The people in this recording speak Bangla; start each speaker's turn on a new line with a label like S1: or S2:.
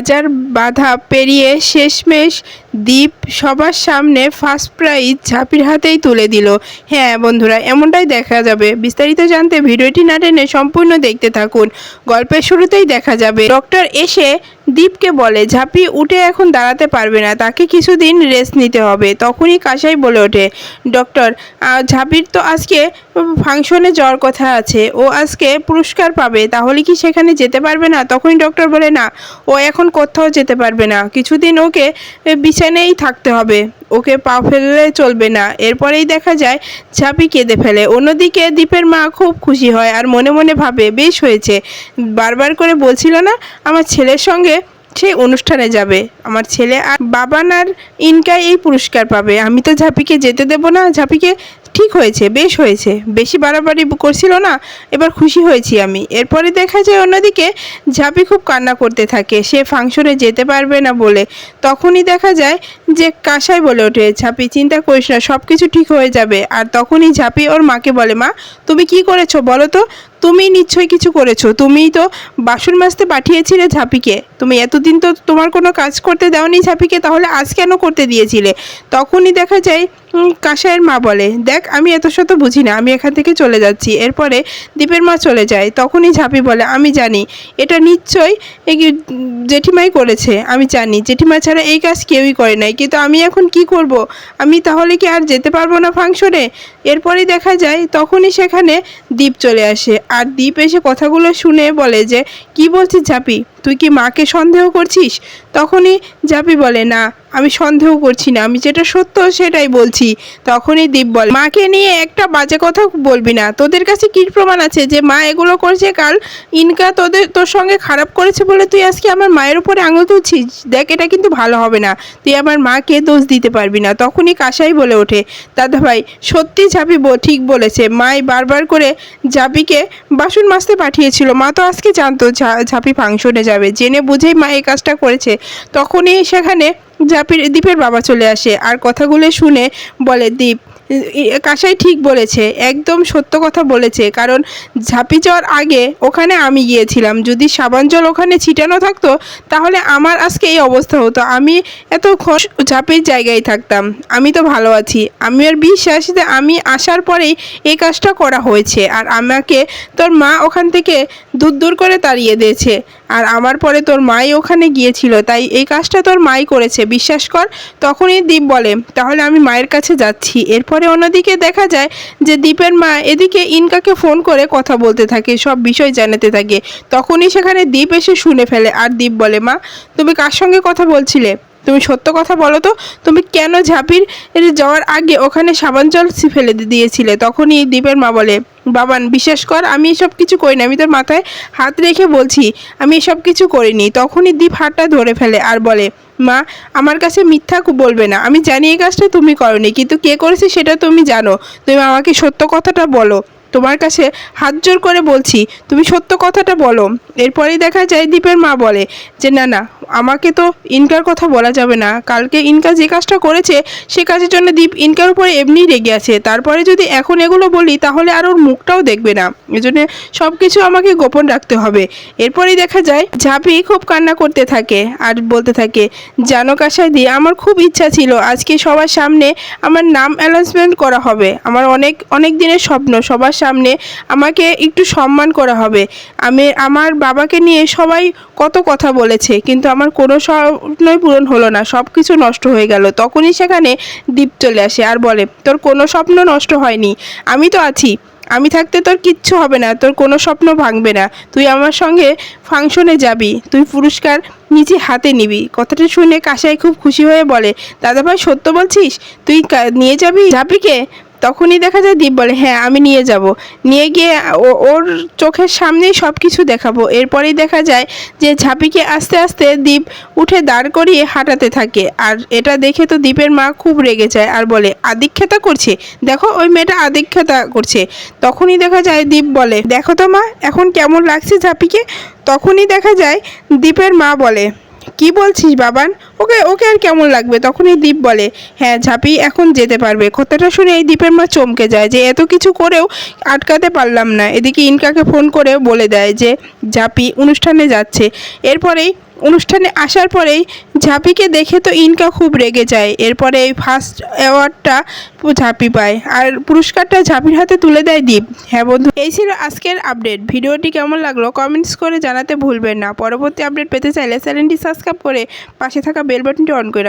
S1: হাজার বাধা পেরিয়ে শেষমেশ দ্বীপ সবার সামনে ফার্স্ট প্রাইজ ঝাঁপির হাতেই তুলে দিল। হ্যাঁ বন্ধুরা, এমনটাই দেখা যাবে। বিস্তারিত জানতে ভিডিওটি না টেনে সম্পূর্ণ দেখতে থাকুন। গল্পের শুরুতেই দেখা যাবে। ডক্টর এসে দীপকে বলে, ঝাঁপি, উঠে এখন দাঁড়াতে পারবে না, তাকে কিছুদিন রেস্ট নিতে হবে। তখনই কাসাই বলে ওঠে, ডক্টর ঝাঁপির তো আজকে ফাংশনে যাওয়ার কথা আছে, ও আজকে পুরস্কার পাবে, তাহলে কি সেখানে যেতে পারবে না? তখনই ডক্টর বলে, না, ও এখন কোথাও যেতে পারবে না, কিছুদিন ওকে বিছানেই থাকতে হবে। ওকে পা ফেললে চলবে না। এরপরেই দেখা যায়, ঝাঁপি কেঁদে ফেলে। অন্যদিকে দীপের মা খুব খুশি হয় আর মনে মনে ভাবে, বেশ হয়েছে। বারবার করে বলছিল না, আমার ছেলের সঙ্গে সেই অনুষ্ঠানে যাবে। আমার ছেলে আর বাবান আর ইনকাই এই পুরস্কার পাবে। আমি তো ঝাঁপিকে যেতে দেবো না। ঝাঁপিকে ঠিক হয়েছে, বেশ হয়েছে। বেশি বাড়াবাড়ি করছিল না, এবার খুশি হয়েছি আমি। এরপরে দেখা যায় অন্যদিকে ঝাঁপি খুব কান্না করতে থাকে। সে ফাংশনে যেতে পারবে না বলে। তখনই দেখা যায় যে কাঁসাই বলে ওঠে, ঝাঁপি, চিন্তা করিস না সব কিছু ঠিক হয়ে যাবে। আর তখনই ঝাঁপি ওর মাকে বলে, মা, তুমি কি করেছ বলো তো? তুমি নিশ্চয়ই কিছু করেছ। তুমিই তো বাসন মাজতে পাঠিয়েছিলে ঝাঁপিকে। তুমি এতদিন তো তোমার কোনো কাজ করতে দাওনি ঝাঁপিকে, তাহলে আজ কেন করতে দিয়েছিলে? তখনই দেখা যায় কাসাইয়ের মা বলে, দেখ, আমি এত শত বুঝি না, আমি এখান থেকে চলে যাচ্ছি। এরপরে দীপের মা চলে যায়। তখনই ঝাঁপি বলে, আমি জানি, এটা নিশ্চয়ই জেঠিমাই করেছে, আমি জানি। জেঠিমা ছাড়া এই কাজ কেউই করে নাই। কিন্তু আমি এখন কি করব? আমি তাহলে কি আর যেতে পারব না ফাংশনে? এরপরেই দেখা যায়, তখনই সেখানে দীপ চলে আসে। আর দীপ এসে কথাগুলো শুনে বলে যে, কি বলছিস ঝাঁপি? তুই কি মাকে সন্দেহ করছিস? তখনই ঝাঁপি বলে, না আমি সন্দেহ করছি না, আমি যেটা সত্য সেটাই বলছি। তখনই দীপ বলে, মাকে নিয়ে একটা বাজে কথা বলবি না। তোদের কাছে কি প্রমাণ আছে যে মা এগুলো করছে কাল ইনকা তোদের, তোর সঙ্গে খারাপ করেছে বলে তুই আজকে আমার মায়ের উপরে আঙুল তুলছিস? দেখ, এটা কিন্তু ভালো হবে না। তুই আমার মাকে দোষ দিতে পারবি না। তখনই কাসাই বলে ওঠে দাদা ভাই সত্যি ঝাপি ঠিক বলেছে। মাই বারবার করে ঝাপিকে বাসন মাজতে পাঠিয়েছিল। মা তো আজকে জানতো ঝাপি ফাংশনে যাবে। জেনে বুঝেই মা এই কাজটা করেছে। তখনই সেখানে ঝাপির দীপের বাবা চলে আসে আর কথাগুলো শুনে বলে, দীপ, ই- কাসাই ঠিক বলেছে, একদম সত্য কথা বলেছে। কারণ ঝাঁপি যাওয়ার আগে ওখানে আমি গিয়েছিলাম। যদি সাবান জল ওখানে ছিটানো থাকতো, তাহলে আমার আজকে এই অবস্থা হতো। আমি এত ঝাঁপির জায়গায় থাকতাম। আমি তো ভালো আছি। আমি আর বিশ্বাস যে আমি আসার পরেই এই কাজটা করা হয়েছে। আর আমাকে তোর মা ওখান থেকে দূর দূর করে তাড়িয়ে দিয়েছে। আর আমার পরে তোর মাই ওখানে গিয়েছিল, তাই এই কাজটা তোর মাই করেছে, বিশ্বাস কর। তখনই দীপ বলে, তাহলে আমি মায়ের কাছে যাচ্ছি। এরপরে অন্যদিকে দেখা যায় যে দীপের মা এদিকে ইনকাকে ফোন করে কথা বলতে থাকে, সব বিষয় জানাতে থাকে। তখনই সেখানে দীপ এসে শুনে ফেলে, আর দীপ বলে, মা, তুমি কার সঙ্গে কথা বলছিলে? তুমি সত্য কথা বলো তো, তুমি কেন ঝাঁপির যাওয়ার আগে ওখানে সাবান জল ফেলে দিয়েছিলে? তখনই দীপের মা বলে, বাবান, বিশ্বাস কর, আমি এসব কিছু করিনি আমি তোর মাথায় হাত রেখে বলছি, আমি এসব কিছু করিনি। তখনই দীপ হাতটা ধরে ফেলে আর বলে, মা, আমার কাছে মিথ্যা বলবে না। আমি জানি এই কাজটা তুমি করনি, কিন্তু কে করেছে সেটা তুমি জানো। তুমি আমাকে সত্য কথাটা বলো। তোমার কাছে হাত জোর করে বলছি, তুমি সত্য কথাটা বলো। এরপরেই দেখা যায় দীপের মা বলে যে, না না, আমাকে তো ইনকার কথা বলা যাবে না। কালকে ইনকা যে কাজটা করেছে, সে কাজের জন্য দীপ ইনকার উপরে এমনিই রেগে আছে। তারপরে যদি এখন এগুলো বলি, তাহলে আর ওর মুখটাও দেখবে না। এজন্য সব কিছু আমাকে গোপন রাখতে হবে। এরপরেই দেখা যায় ঝাঁপি খুব কান্না করতে থাকে আর বলতে থাকে, জানো কাসাই দিয়ে আমার খুব ইচ্ছা ছিল আজকে সবার সামনে আমার নাম অ্যানাউন্সমেন্ট করা হবে। আমার অনেক অনেক দিনের স্বপ্ন, সবার সামনে আমাকে একটু সম্মান করা হবে। আমি, আমার বাবাকে নিয়ে সবাই কত কথা বলেছে, কিন্তু আমার কোনো স্বপ্নই পূরণ হলো না সব কিছু নষ্ট হয়ে গেল। তখনই সেখানে দীপ চলে আসে আর বলে, তোর কোনো স্বপ্ন নষ্ট হয়নি, আমি তো আছি। আমি থাকতে তোর কিচ্ছু হবে না, তোর কোনো স্বপ্ন ভাঙবে না। তুই আমার সঙ্গে ফাংশনে যাবি, তুই পুরস্কার নিজে হাতে নিবি। কথাটা শুনে কাসাই খুব খুশি হয়ে বলে, দাদাভাই, সত্য বলছিস? তুই নিয়ে যাবি? ঝাপিকে তখনই দেখা যায় দীপ বলে হ্যাঁ আমি নিয়ে যাব। নিয়ে গিয়ে ওর চোখের সামনেই সব কিছু দেখাবো। এরপরেই দেখা যায় যে ঝাঁপিকে আস্তে আস্তে দীপ উঠে দাঁড় করিয়ে হাঁটাতে থাকে। আর এটা দেখে তো দীপের মা খুব রেগে যায় আর বলে, আদিক্ষেতা করছে? দেখো, ওই মেয়েটা আদিক্ষেতা করছে। তখনই দেখা যায় দীপ বলে, দেখো তো মা, এখন কেমন লাগছে ঝাঁপিকে? তখনই দেখা যায় দীপের মা বলে কি বলছিস বাবান? ওকে ওকে আর কেমন লাগবে? তখনই দীপ বলে হ্যাঁ ঝাঁপি এখন যেতে পারবে। কথাটা শুনে এই দীপের মা চমকে যায় যে, এত কিছু করেও আটকাতে পারলাম না। এদিকে ইনকাকে ফোন করে বলে দেয় যে, ঝাঁপি অনুষ্ঠানে যাচ্ছে। এরপরেই, অনুষ্ঠানে আসার পরেই ঝাঁপিকে দেখে তো ইনকা খুব রেগে যায়। এরপরে এই ফার্স্ট অ্যাওয়ার্ডটা ঝাঁপি পায়। আর পুরস্কারটা ঝাঁপির হাতে তুলে দেয় দীপ। হ্যাঁ বন্ধু, এই ছিল আজকের আপডেট ভিডিওটি কেমন লাগল কমেন্টস করে জানাতে ভুলবেন না। পরবর্তী আপডেট পেতে চাইলে চ্যানেলটি সাবস্ক্রাইব করে পাশে থাকা বেল বাটনটি অন করে